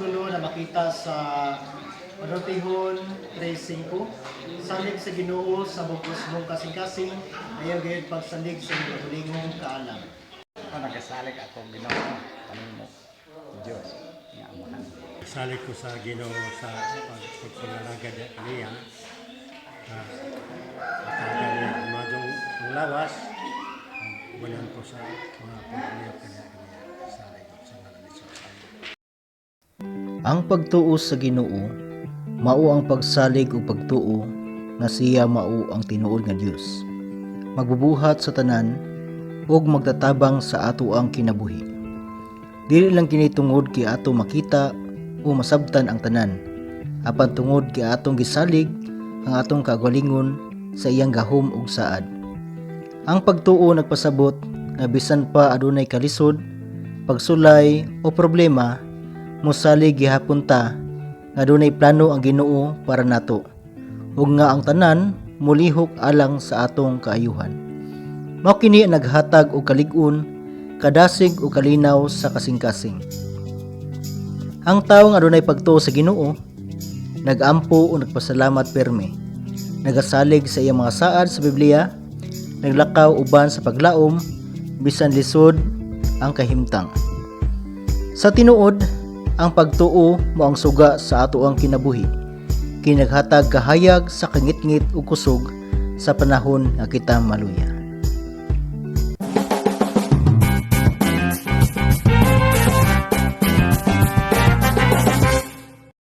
Bersikulo na makita sa Panotihon 3.5 Salig sa ginoo sa bukos mong kasing-kasing ayaw gayud pagsalig sa inyong hulingong kaalam. Kung nagasalig ako ginawa, tanong mo, Diyos, nga amahan. Salig ko sa Ginoo sa pagpaglalagad niya. Uh, Matagal niya madong ang lawas. Bulan ko sa mga pagpapaliyap Ang pagtuo sa Ginoo mao ang pagsalig ug pagtuo nga siya mao ang tinuod nga Dios. Magbubuhat sa tanan ug magtatabang sa ato ang kinabuhi. Dili lang kini tungod kay ato makita o masabtan ang tanan, apan tungod kay atong gisalig ang atong kagalingon sa iyang gahom ug saad. Ang pagtuo nagpasabot nga bisan pa adunay kalisod, pagsulay o problema mosalig gihapon ta nga dunay plano ang Ginoo para nato. Ug nga ang tanan mulihok alang sa atong kaayuhan. Mao kini ang naghatag og kalig-on kadasig ug kalinaw sa kasing-kasing. Ang tawo nga dunay pagtuo sa Ginoo nagampo o nagpasalamat perme nagasalig sa iyang mga saad sa Biblia naglakaw uban sa paglaom bisan lisod ang kahimtang. Sa tinuod, ang pagtuo mo ang suga sa ato ang kinabuhi. Kinaghatag kahayag sa kangit-ngit ug kusog sa panahon nga kita maluya.